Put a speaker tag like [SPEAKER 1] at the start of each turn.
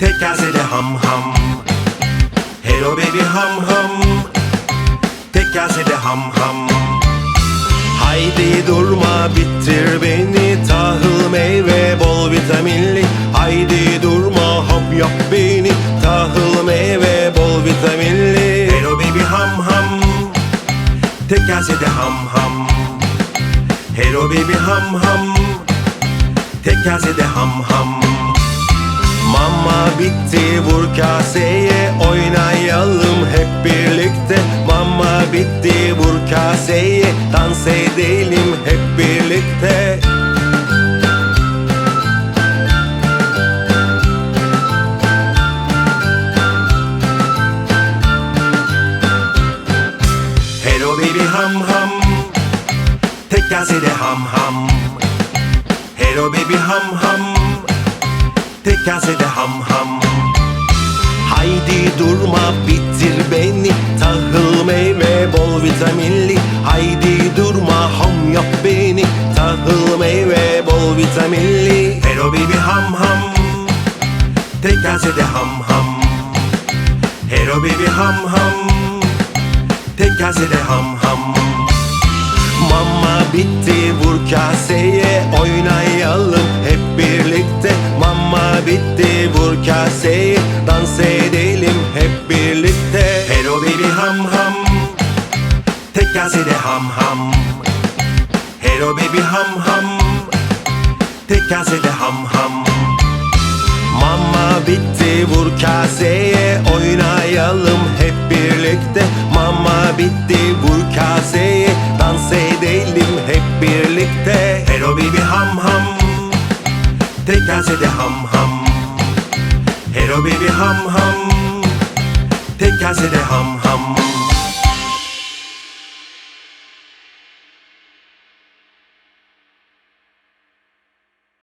[SPEAKER 1] Tekazeli ham ham. Hello baby ham ham. Tekazeli ham ham. Haydi durma bittir beni. Tahıl meyve bol vitaminli. Haydi durma hop yap beni. Tahıl meyve bol vitaminli. Hello baby ham ham. Tekazeli ham ham. Hello baby ham ham. Tekazede ham ham bitti. Vur kaseye oynayalım hep birlikte. Mama bitti vur kaseye dans edelim hep birlikte. Hello baby ham ham. Tek kasede ham ham. Hello baby ham ham Tek kasede ham ham. Haydi durma bitir beni. Tahıl meyve bol vitaminli. Haydi durma ham yap beni. Tahıl meyve bol vitaminli. Hello baby ham ham. Tek kasede ham ham. Hello baby ham ham. Tek kasede ham ham. Mama bitti vur kaseye oynayalım bitti vur kaseye dans edelim hep birlikte. Hello baby ham ham. Tek kasede ham ham. Hello baby ham ham. Tek kasede ham ham. Mama bitti vur kaseye oynayalım hep birlikte. Mama bitti vur kaseye dans edelim hep birlikte. Hello baby ham ham Tek kasede ham ham. Hello baby ham ham. Tek kasede ham